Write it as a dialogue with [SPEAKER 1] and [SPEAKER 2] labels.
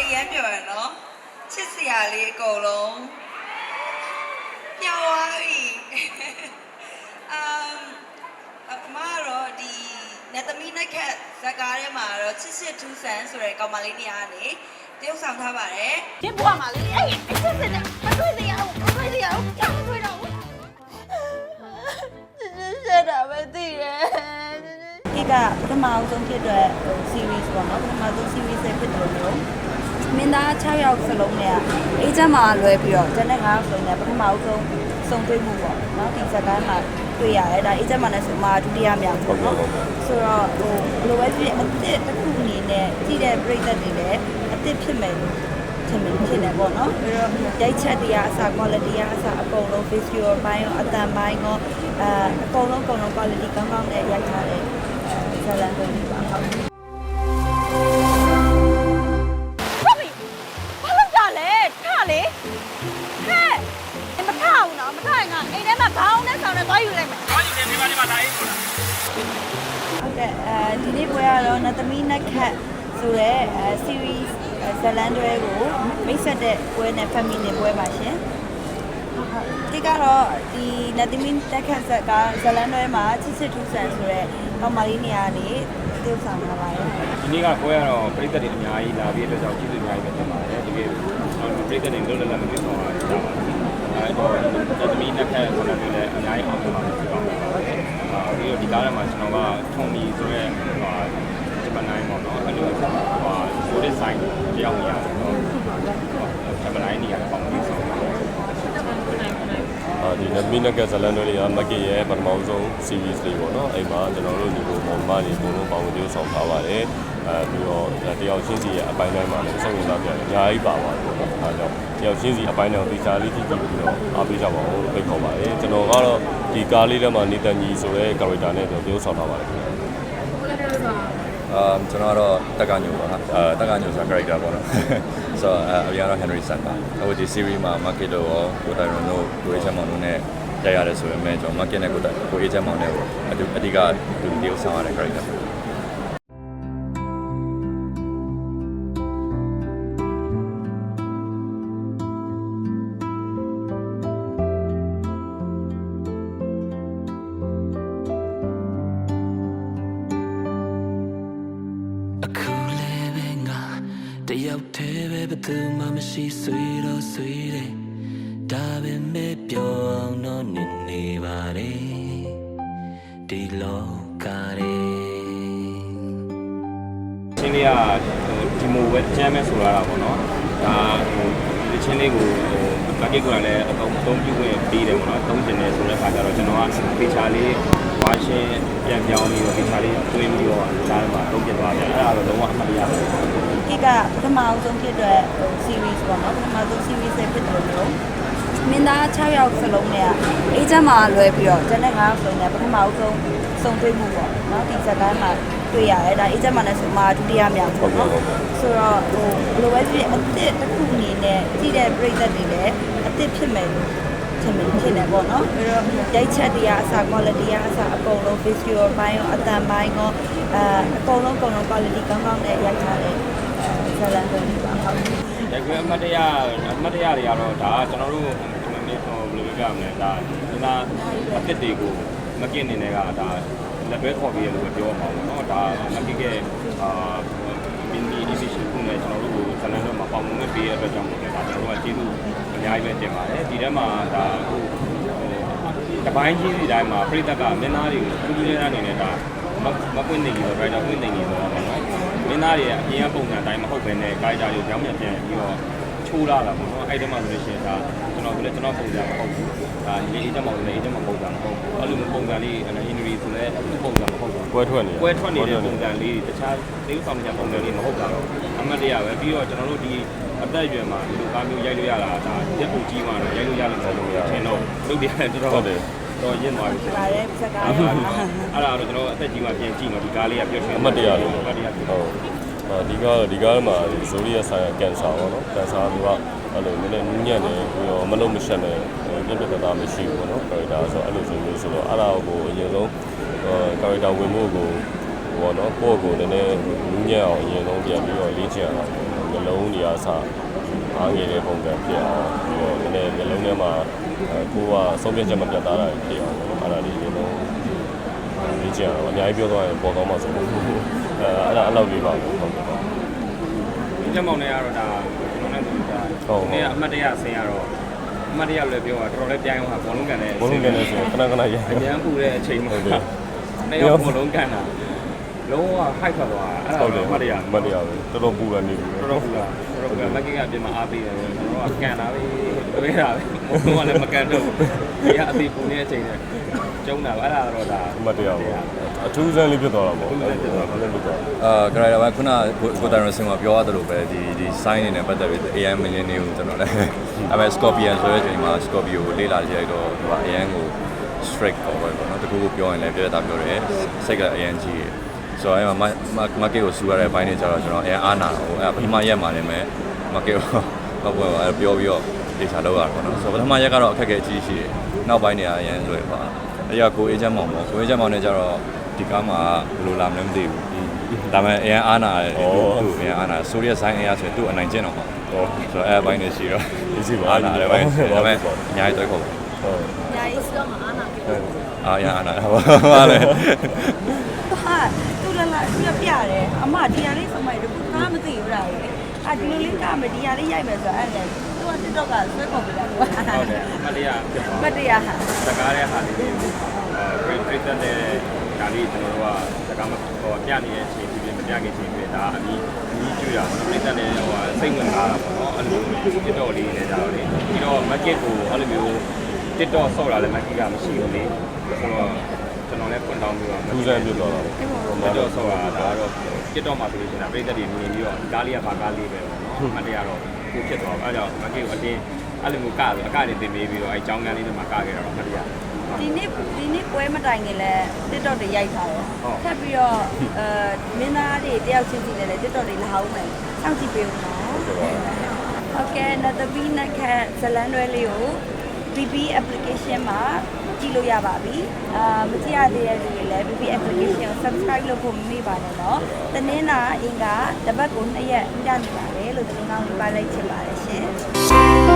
[SPEAKER 1] အရန်ပြောရနော်ချစ်စရာလေးအကုန်လုံးပျော်သွားပြီအမ်အမတော့ဒီနတ်သမီးနှက်ခတ်ဇာတ်ကားထဲမှာတော့ချစ်ချစ်ထူးဆန်းဆိုတဲ့ကောင်မလေးနေရာကနေတရုပ်ဆောင်ထားပါတယ်
[SPEAKER 2] ကျင်းပွားမှာလေအဲ့အစ်စ်စစ်နဲ့မတွေ့စေရဘူးမတွေ့စေရဘူးကြောက်မတွေ့တော့ဘူး
[SPEAKER 1] ရှက်တာပဲသိတယ်
[SPEAKER 3] ဒီကပထမအဆုံးဖြစ်တဲ့ series ပေါ့နော်ပထမဆုံး series ပဲဖြစ်တယ်လို့ မင်းသား6ယောက်စလုံးနဲ့အေးချမ်းမှာလွယ်ပြီးတော့ကျန်တဲ့9ယောက်စလုံးနဲ့ပထမအဆုံးစုံတွေ့မှုပေါ့နော်ဒီဇာတ်ကားမှာတွေ့ရတယ်ဒါအေးချမ်းမှာလည်းဆိုမှဒုတိယမြောက်ပေါ့နော်ဆိုတော့ဟိုဘယ်လိုပဲဖြစ်အစ်စ်တစ်ခုအနေနဲ့ကြည့်တဲ့ပြိသက်တွေလည်းအစ်စ်ဖြစ်မယ်လို့ထင်တယ်ဖြစ်နေပေါ့နော်ပြီးတော့ရိုက်ချက်တွေကအစား quality ကအစားအကုန်လုံး visual ဘိုင်းရောအတန်ဘိုင်းရောအဲအကုန်လုံးအကုန်လုံး quality ကောင်းကောင်းနဲ့ရိုက်ထားတဲ့အဲဇာတ်လမ်းတွေပါဟုတ်
[SPEAKER 2] ဟုတ် အဲ
[SPEAKER 3] ဒီနေ့ပွဲကတော့နတ်သမီးနက်ခတ်ဆိုတဲ့အဲ series ဇလန်တွဲကိုမိတ်ဆက်တဲ့ပွဲနဲ့ family ပွဲပါရှင်ဒီကတော့ဒီနတ်သမီးတက်ခတ်ဆက်ကဇလန်တွဲမှာချစ်ချစ်ထူးဆန်ဆိုတဲ့ကောင်မလေးနေရာနေတိုးဆောင်လာပါတယ်
[SPEAKER 4] ဒီနေ့ကကိုရတော့ပြည်သက်တွေအများကြီးလာပြီးတော့ကြောင့်ကျေးဇူးအများကြီးပဲတင်ပါတယ်တကယ်ကျွန်တော်ပြည်သက်တွေလွတ်လပ်လပ်မပြောဆောင်ရတာပါအဲတော့သမီးနှစ်ခက်ဆိုတော့လည်းအများကြီးအောင်ပါလို့ပြော ပါပါတယ်အာပြီးတော့ဒီကားထဲမှာကျွန်တော်ကထုံမီဆိုရဲဟာဂျပန်နိုင်ပေါ့နော်အဲ့လိုဟာဆိုတဲ့ဆိုင်ကြောင်းရတယ်တော့ဂျပန်နိုင်နေရာပေါ့ပြီးဆောင်ပါတယ်
[SPEAKER 5] အာ ဒီနမီနကဇလန်တို့တွေကမက်ကစ်ရဲ့ပထမဆုံး series လေးပေါ့နော်အဲ့မှာကျွန်တော်တို့ဒီလိုမောင်မတွေအကုန်လုံးပေါင်းပြီးဆောင်ထားပါတယ်အဲပြီးတော့တယောက်ချင်းစီရဲ့အပိုင်းတိုင်းမှာလည်းစိတ်ဝင်စားကြတယ်အများကြီးပါပါတယ်ပေါ့နော်အဲကြောင့်တယောက်ချင်းစီအပိုင်းတိုင်းကိုတေချာလေးကြည့်ကြည့်ပြီးတော့အားပေးကြပါဦးလို့ဖိတ်ခေါ်ပါတယ်ကျွန်တော်ကတော့ဒီကားလေးထဲမှာနေတန်ကြီးဆိုတဲ့ character နဲ့ကျွန်တော်ပြောဆောင်ထားပါတယ်ခင်ဗျာ
[SPEAKER 6] အာကျွန်တော်ကတော့တက်ကညိုပါဟာအာတက်ကညိုဆိုတာ character ပေါ့နော်ဆိုတော့အာအရင်ကတော့ Henry Sun ပါအခုဒီ series မှာ market တို့ရောကိုတိုင်ရွန်တို့ကိုအေချမ်းမောင်တို့နဲ့ရိုက်ရတယ်ဆိုပေမဲ့ကျွန်တော် market နဲ့ကိုတိုင်ကိုအေချမ်းမောင်နဲ့ကိုအတူအဓိကလူတယောက်ဆောင်ရတဲ့ character ပေါ့
[SPEAKER 7] သူမှမရှိဆွေတော့ဆွေတယ်ဒါပေမဲ့ပြောအောင်တော့နေနေပါတယ်ဒီလောကရဲ့
[SPEAKER 4] ချင်းလေးကဒီမိုဝဲကျမ်းမဲဆိုလာတာပေါ့နော်ဒါဟိုဒီချင်းလေးကိုဟိုမာကက်ကလည်းအကုန်အသုံးပြုခွင့်ပေးတယ်ပေါ့နော်သုံးကျင်တယ်ဆိုတဲ့အခါကျတော့ကျွန်တော်ကဖေချာလေးဝါရှင်ပြန်ပြောင်းပြီးတော့ဖေချာလေးတွင်းပြီးတော့ဒါမှသုံးပြသွားတယ်အဲ့ဒါတော့လုံးဝအမှတ်ရပါတယ်
[SPEAKER 3] ဒီကပထမအဆုံးဖြစ်တဲ့ series ပေါ့နော်ပထမဆုံး series ပဲဖြစ်တယ်လို့မင်းသား6ယောက်စလုံးနဲ့အေးချမ်းမှာလွယ်ပြီးတော့ကျန်တဲ့9ယောက်စလုံးနဲ့ပထမအဆုံးစုံတွေ့မှုပေါ့နော်ဒီဇာတ်ကားမှာတွေ့ရတယ်ဒါအေးချမ်းမှာလည်းဆိုမှဒုတိယမြောက်ပေါ့နော်ဆိုတော့ဟိုဘယ်လိုပဲဖြစ်အစ်စ်တစ်ခုအနေနဲ့ကြည့်တဲ့ပြိသက်တွေလည်းအစ်စ်ဖြစ်မယ်လို့ထင်တယ်ဖြစ်နေပေါ့နော်ပြီးတော့ရိုက်ချက်တွေကအစား quality ကအစားအကုန်လုံး visual ဘိုင်းရောအတန်ဘိုင်းရောအဲအကုန်လုံးအကုန်လုံး quality ကောင်းကောင်းနဲ့ရိုက်ထားတဲ့ ဇာတ်လမ်းတွေပါဟုတ်
[SPEAKER 4] ဒါကွအမတ်တရအမတ်တရတွေကတော့ဒါကကျွန်တော်တို့ဒီမနေ့ဟိုဘယ်လိုပြောရမလဲဒါဒီနာအစ်စ်တွေကိုမကင်းနေနဲ့ကဒါလက်ပဲခေါ်ပြီးရလို့ပြောမှာပေါ့နော်ဒါမကစ်ကအာမင်းဒီ edition ကိုလည်းကျွန်တော်တို့ကိုဇလန်တော့မှာပေါင်မှုပေးရတဲ့အတွက်ကြောင့်မို့လဲဒါကျွန်တော်တို့ကကျေးဇူးအများကြီးပဲတင်ပါတယ်ဒီထဲမှာဒါဟိုတပိုင်းကြီးဒီတိုင်းမှာပြိတ္တကမင်းသားတွေကိုကူးကူးလေးအနေနဲ့ဒါမမပွင့်နေကြီးဆိုတော့ writer ပွင့်နေကြီးဆိုတော့ပေါ့နော် မင်းသားတွေကအပြင်ကပုံစံအတိုင်းမဟုတ်ဘဲနဲ့ guide တွေကြောင်းပြန်ပြန်ပြီးတော့ချိုးလာတာပေါ့နော်အဲ့ဒီမှာဆိုလို့ရှိရင်ဒါကျွန်တော်ကလည်းကျွန်တော်ပုံစံမဟုတ်ဘူးဒါဒီအေးချက်မောင်လည်းအေးချက်မောင်ပုံစံမဟုတ်ဘူးအဲ့လိုမျိုးပုံစံလေးအင်ဂျီဆိုလည်းပုံစံမဟုတ်ဘူး
[SPEAKER 5] ကွဲထွက်နေ
[SPEAKER 4] ကွဲထွက်နေတဲ့ပုံစံလေးတခြားသေဥဆောင်တဲ့ပုံစံလေးမဟုတ်တာတော့အမှတ်တရပဲပြီးတော့ကျွန်တော်တို့ဒီအသက်အရွယ်မှာဒီလိုကားမျိုးရိုက်လို့ရတာဒါတက်ဖို့ကြီးမှတော့ရိုက်လို့ရလို့မဟုတ်ဘူးထင်တော့လုပ်တယ်တော်တော်
[SPEAKER 5] ဟု တ်တယ်
[SPEAKER 4] တော့ရင့်သွားပြီ
[SPEAKER 3] လာတဲ့ဇာတ်ကား
[SPEAKER 4] အဲ့
[SPEAKER 3] တွေ
[SPEAKER 4] ဒါ
[SPEAKER 3] ပါ
[SPEAKER 4] အဲ့ဒါတော့ကျွန်တော်အသက်ကြီးမှပြန်ကြည့်မှဒီကားလေးကပြောချင်
[SPEAKER 5] အမှတ်တရလို့
[SPEAKER 4] အမှတ်တရဖြစ်
[SPEAKER 5] ဟုတ်အာဒီကားဒီကားမှာဇိုရီယာဆိုင်ကင်ဆာပေါ့နော်ကင်ဆာကအဲ့လိုနည်းနည်းညံ့နေပြီးတော့မလုံးမရှက်နဲ့ပြပြတသားမရှိဘူးပေါ့နော် character ဆိုအဲ့လိုဆိုလို့ဆိုတော့အဲ့ဒါကိုအရင်ဆုံး character ဝင်မှုကိုဟိုတော့ကိုယ့်ကိုယ်နည်းနည်းနူးညံ့အောင်အရင်ဆုံးပြန်ပြီးတော့လေ့ကျင့်ရအောင်နှလုံးတွေအားစ အားငယ်တဲ့ပုံစံဖြစ်အောင်ပြီးတော့နည်းနည်းနှလုံးထဲမှာကိုကဆုံးဖြတ်ချက်မပြတ်သားတာဖြစ်အောင်အဲ့ဒါလေးအရင်ဆုံးလေ့ကျင့်ရအောင်အများကြီးပြောသွားရင်ပေါ်တော့မှဆိုအဲအဲ့ဒါအဲ့လောက်လေးပါဟုတ်ကဲ့
[SPEAKER 4] ဒီချက်မောင်နဲ့ကတော့ဒါကျွန်တော်နဲ့သူဒါ
[SPEAKER 5] ဟုတ်ဟုတ်
[SPEAKER 4] ဒီကအမှတ်တရဆင်းရတော့အမှတ်တရလည်းပြောတာတော်တော်လေးပြိုင်းသွားဘောလုံးကန်တဲ့
[SPEAKER 5] ဘလုံးကနေဆိုခဏခဏရ
[SPEAKER 4] အញ្ញမ်းပူတဲ့အချိန်မှာ
[SPEAKER 5] ဟုတ်တယ်
[SPEAKER 4] နေရောဘောလုံးကန်တာ လုံးဝဟိုက်ထွက်သွားတာအဲ့ဒါ
[SPEAKER 5] ဟုတ်တယ်
[SPEAKER 4] အမှတ်တရ
[SPEAKER 5] မတ်တရားပဲတော်တော်ပူရနေပြီ
[SPEAKER 4] တော်တော်ပူတာတော်တော်ပူတာမက်ကင်ကပြင်မှာအားပေးတယ်ကျွန်တော်ကကန်တာပဲတွေးတာပဲဘုံကလည်းမကန်တော့ဒီကအသေးပူနေတဲ့အချိန်နဲ့ကျုံတာပဲအဲ့ဒါတော့ဒါ
[SPEAKER 5] မတ်တရားပဲအထူးဆန်းလေးဖြစ်သွားတာပေါ့
[SPEAKER 4] အထူးဆန်းဖြစ်သွားတာ
[SPEAKER 5] အဲ့လိုဖြစ်သွားတာ
[SPEAKER 6] အာဂရိုင်ဒါပဲခုနကိုကိုတန်ရစင်ကပြောရတယ်လို့ပဲဒီဒီ sign နေနဲ့ပတ်သက်ပြီး AM မင်းနေကိုကျွန်တော်လည်းအဲ့မဲ့ Scorpion ဆိုတဲ့အချိန်မှာ Scorpio ကိုလေ့လာကြည့်လိုက်တော့သူက AM ကို strict ပေါ့ပဲပေါ့နော်တကူကိုပြောရင်လည်းပြည့်တာပြောတယ်စိတ်ကအရင်ကြီးရယ် ဆိုတော့အဲ့မှာမကစ်ကိုစူရတဲ့ဘိုင်းနေကြတော့ကျွန်တော်အရင်အားနာတော့အဲ့ပထမရက်မှာလည်းမဲ့မကစ်ကိုတော့ပြောအဲ့ပြောပြီးတော့ဒေချာလောက်ရတာပေါ့နော်ဆိုတော့ပထမရက်ကတော့အခက်အခဲကြီးရှိတယ်နောက်ပိုင်းနေရာအရင်လွယ်ပါအဲ့ရကိုအေဂျင့်မောင်ပေါ့ကိုအေဂျင့်မောင်နဲ့ကြတော့ဒီကားမှာဘယ်လိုလာမလဲမသိဘူးဒါပေမဲ့အရင်အားနာတယ်သူ့အရင်အားနာဆိုရီယဆိုင်အရာဆိုသူ့အနိုင်ကျင့်တော့မှာ
[SPEAKER 5] ဟော
[SPEAKER 6] ဆိုတော့အဲ့ဘိုင်းနေရှိတော့
[SPEAKER 5] ဒီစီပါ
[SPEAKER 6] အားနာတယ်ဘိုင်းဒါပေမဲ့အများကြီးတွဲခေါ်ပါ
[SPEAKER 5] ဟုတ်
[SPEAKER 2] ညာရေးစတော့မအားနာပြီ
[SPEAKER 6] အာရအားနာပါလေ
[SPEAKER 3] ဟာသူ့လလာသူပြပြတယ်အ မဒီဟာလေးစမိုက်တခုကားမသိဘူးလားအာဒီလိုလေးကားမဒီဟာလေးရိုက်မယ်ဆိုတော့အဲ့ဒါသူက TikTok ကဆွဲခေါ်ပြတာကွာ
[SPEAKER 4] ဟုတ်တယ်အမှတ်တရဖြစ်သွား
[SPEAKER 3] မတရားဟာ
[SPEAKER 4] စကားတဲ့ဟာလေးတွေအဲပြိတ္တတဲ့ဒါလေးကျွန်တော်တို့ကစကားမဟိုပြနေတဲ့အချိန်ဒီမပြခင်ချိန်ပြဒါအမီအမီကျွေးတာပြိတ္တတဲ့ဟိုစိတ်ဝင်စားတာပေါ့နော်အဲ့လိုမျိုး TikTok လေးနဲ့ကြတော့လေပြီးတော့ market ကိုအဲ့လိုမျိုး TikTok ဆော့တာလည်း market ကမရှိဘူးလေဆိုတော့ကျွန်တော်လည်းဖွ င့်တောင်းပြီးတော့
[SPEAKER 5] ထူးဆန်းဖြစ်သွားတာပေါ့
[SPEAKER 4] TikTok ဆော့တာဒါတော့ TikTok မှာဆိုလို့ရှိရင်ပြိတ္တတွေမြင်ပြီးတော့ဒီကားလေးကဘာကားလေးပဲပေါ့နော်အမှတ်တရတော့ကိုဖြစ်သွားအဲ့ကြောင့် market ကိုအတင်းအဲ့လိုမျိုးကဆိုအကတွေတင်ပေးပြီးတော့အဲ့အကြောင်းကန်းလေးတွေမှာကခဲ့တာတော့အမှတ်တရ
[SPEAKER 3] ဒီနေ့ဒီနေ့ပွဲမတိုင်ခင်လဲ TikTok တွေရိုက်ထားတယ်
[SPEAKER 4] ဟုတ်
[SPEAKER 3] ထပ်ပြီးတော့အဲမင်းသားတွေတယောက်ချင်းစီနဲ့လည်း TikTok တွေလာအောင်မယ်စောင့်ကြည့်ပေးဦးနော်ဟုတ်ကဲ့နတ်သမီးနတ်ခတ်ဇလန်တွဲလေးကို BB application မှာ ကြည့်လို့ရပါပြီအာမကြည့်ရသေးတဲ့လူတွေလည်း BB application ကို subscribe လုပ်ဖို့မမေ့ပါနဲ့နော်တနင်္လာအင်္ဂါတစ်ပတ်ကို2ရက်ညနေပါတယ်လို့သတင်းကောင်းလေးပါလိုက်ချင်ပါတယ်ရှင်